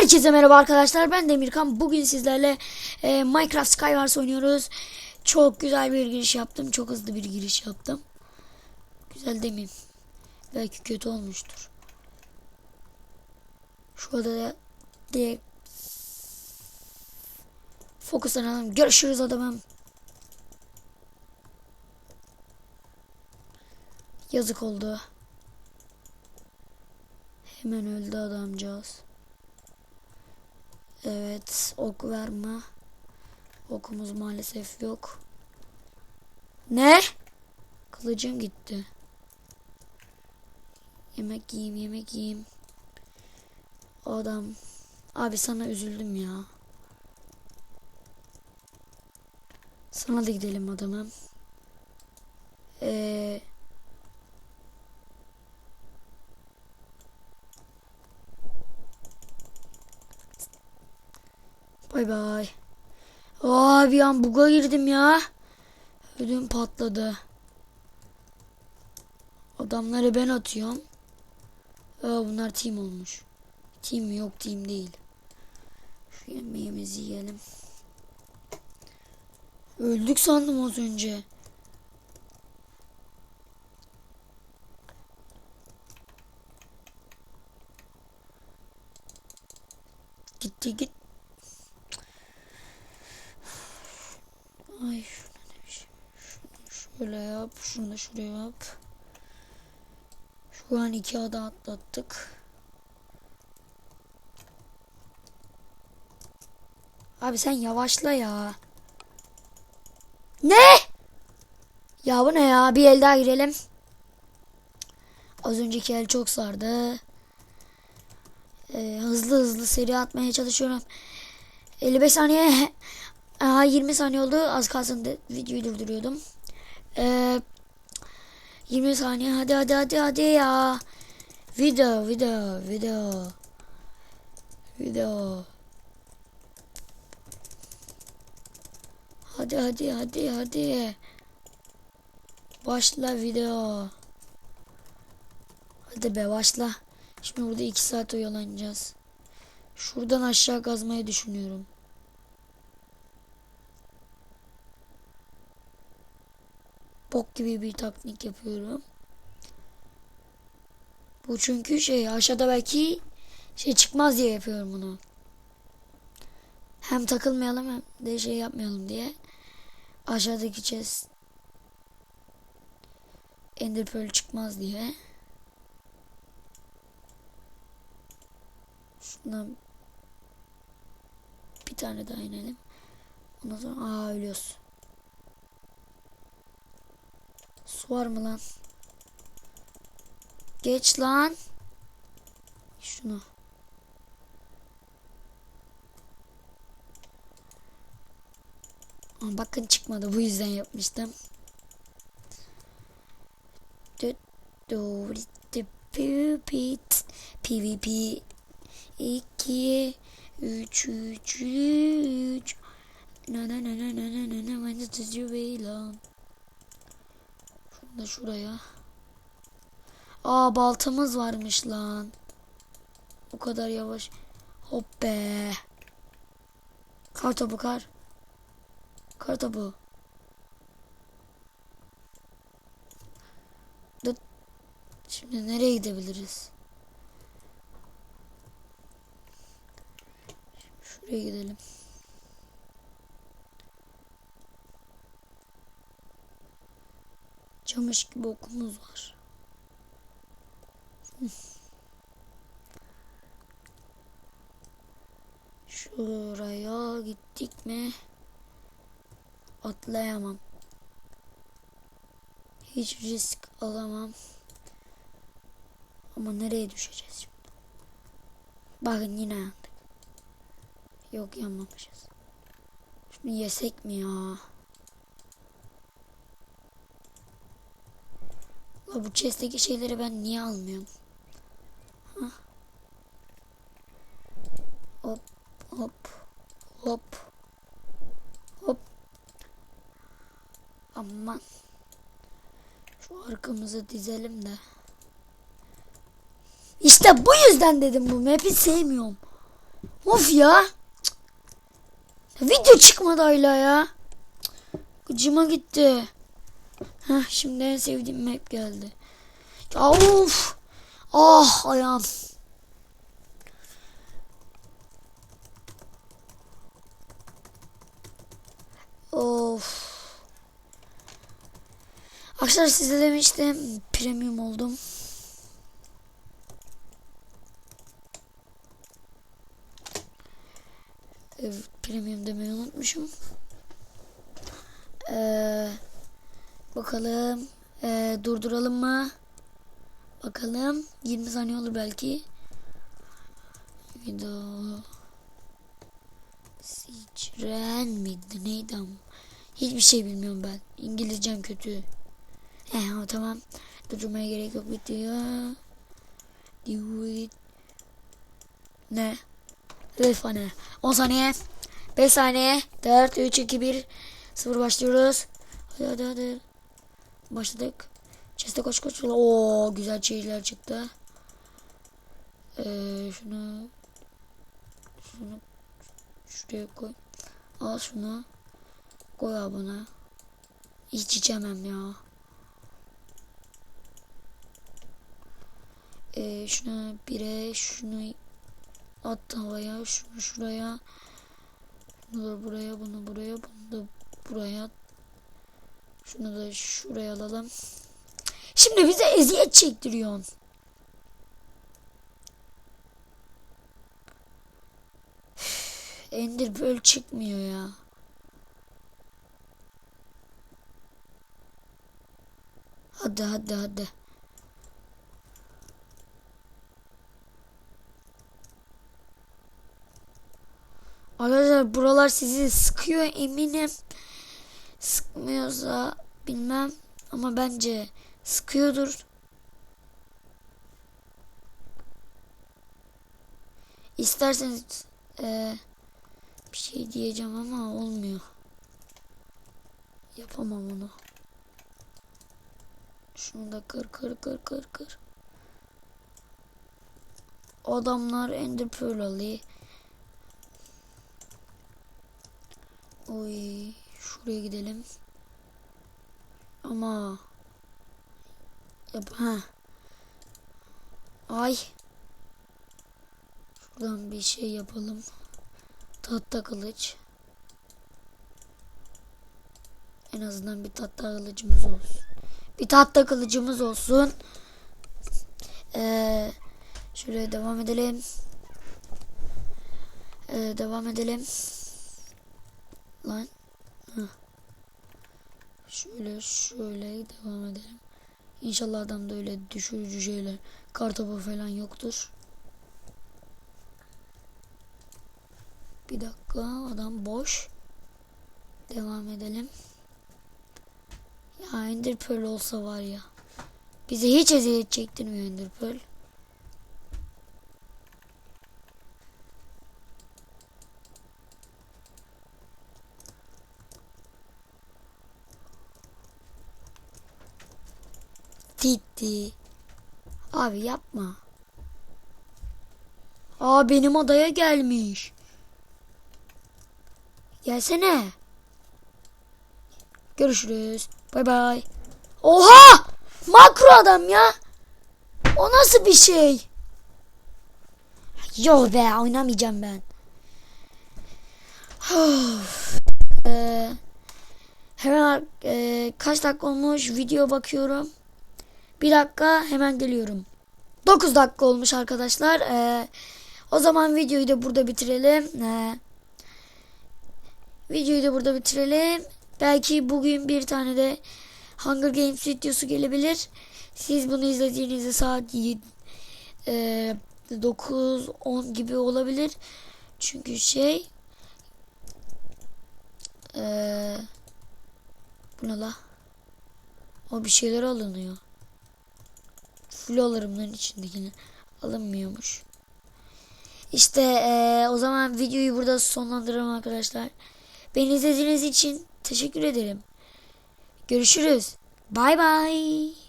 Herkese merhaba arkadaşlar. Ben Demirkan. Bugün sizlerle e, Minecraft Skywars oynuyoruz. Çok güzel bir giriş yaptım. Çok hızlı bir giriş yaptım. Güzel demeyeyim. Belki kötü olmuştur. Şu odada direkt fokuslanalım. Görüşürüz adamım. Yazık oldu. Hemen öldü adamcağız. Evet, ok verme. Okumuz maalesef yok. Ne? Kılıcım gitti. Yemek yiyeyim, yemek yiyeyim. Adam. Abi sana üzüldüm ya. Sana da gidelim adamım. Eee... Bay bay. Aa bir an buga girdim ya. Ödüm patladı. Adamları ben atıyorum. Aa bunlar team olmuş. Team? Yok team değil. Şu yemeğimizi yiyelim. Öldük sandım az önce. Gitti git. Ay şuna demiş. Şunu şöyle yap. Şunu da şuraya yap. Şu an iki ada atlattık. Abi sen yavaşla ya. Ne? Ya bu ne ya? Bir el daha girelim. Az önceki el çok sardı. Ee, hızlı hızlı seri atmaya çalışıyorum. 55 saniye. Aha 20 saniye oldu. Az kalsın de videoyu durduruyordum. Ee, 20 saniye. Hadi hadi hadi hadi ya. Video video video. Video. Hadi hadi hadi hadi. Başla video. Hadi be başla. Şimdi burada 2 saat oyalanacağız. Şuradan aşağı kazmayı düşünüyorum. Bok gibi bir taktik yapıyorum. Bu çünkü şey aşağıda belki şey çıkmaz diye yapıyorum bunu. Hem takılmayalım hem de şey yapmayalım diye. Aşağıdaki chest Ender Pearl çıkmaz diye. Şundan bir tane daha inelim. Ondan sonra aa ölüyoruz. Su var mı lan? Geç lan. Şunu. Aa, bakın çıkmadı. Bu yüzden yapmıştım. Pupit PvP 2 3 3 3 Na na na na na na na na bence tecrübe lan. Şunu da şuraya. Aa baltamız varmış lan. O kadar yavaş. Hop be. Kar topu kar. Kar topu. Şimdi nereye gidebiliriz? Şuraya gidelim. Camış gibi okumuz var. Şuraya gittik mi? Atlayamam. Hiç risk alamam. Ama nereye düşeceğiz şimdi? Bakın yine yandık. Yok yanmamışız. Şunu yesek mi ya? La bu chest'teki şeyleri ben niye almıyorum? Hah. Hop hop hop hop. Aman. Şu arkamıza dizelim de. İşte bu yüzden dedim bu map'i sevmiyorum. Of ya. Video çıkmadı hala ya. Gıcıma gitti. Heh, şimdi en sevdiğim map geldi. Of. Ah ayağım. Of. Arkadaşlar size demiştim premium oldum. Premium demeyi unutmuşum. Ee, bakalım. Ee, durduralım mı? Bakalım. 20 saniye olur belki. Video. Sicren miydi? Neydi ama? Hiçbir şey bilmiyorum ben. İngilizcem kötü. He ama tamam. Durdurmaya gerek yok bitiyor. Do it. Ne? Refane. 10 saniye. 5 saniye. 4, 3, 2, 1. 0 başlıyoruz. Hadi hadi hadi. Başladık. Chest'e koş koş. Oo güzel şeyler çıktı. Ee, şunu şunu şuraya koy. Al şunu. Koy abi buna. Hiç içemem ya. Ee, şuna bire şunu at havaya şunu şuraya bunu da buraya bunu buraya bunu da buraya şunu da şuraya alalım. Şimdi bize eziyet çektiriyorsun. Ender Pearl çıkmıyor ya. Hadi hadi hadi. Arkadaşlar buralar sizi sıkıyor eminim. Sıkmıyorsa bilmem ama bence sıkıyordur. İsterseniz eee, bir şey diyeceğim ama olmuyor. Yapamam onu. Şunu da kır kır kır kır kır. Adamlar Ender Pearl alıyor. Oy şuraya gidelim. Ama yap ha. Ay. Şuradan bir şey yapalım. Tahta kılıç. En azından bir tahta kılıcımız olsun. Bir tahta kılıcımız olsun. Ee, şuraya devam edelim. Ee, devam edelim. Lan. Şöyle şöyle devam edelim. İnşallah adamda öyle düşürücü şeyler, kartopu falan yoktur. Bir dakika adam boş. Devam edelim. Ya Ender Pearl olsa var ya. Bize hiç eziyet çektirmiyor Ender Pearl. Titti. Abi yapma. Aa benim adaya gelmiş. Gelsene. Görüşürüz. Bay bay. Oha! Makro adam ya. O nasıl bir şey? Yok be oynamayacağım ben. Ee, hemen e, kaç dakika olmuş video bakıyorum. Bir dakika hemen geliyorum. 9 dakika olmuş arkadaşlar. Ee, o zaman videoyu da burada bitirelim. Ee, videoyu da burada bitirelim. Belki bugün bir tane de Hunger Games videosu gelebilir. Siz bunu izlediğinizde saat 7, e, 9-10 gibi olabilir. Çünkü şey e, bu ne la? O bir şeyler alınıyor. Flolarımların içindekini alınmıyormuş. İşte eee, o zaman videoyu burada sonlandıralım arkadaşlar. Beni izlediğiniz için teşekkür ederim. Görüşürüz. Bay bay.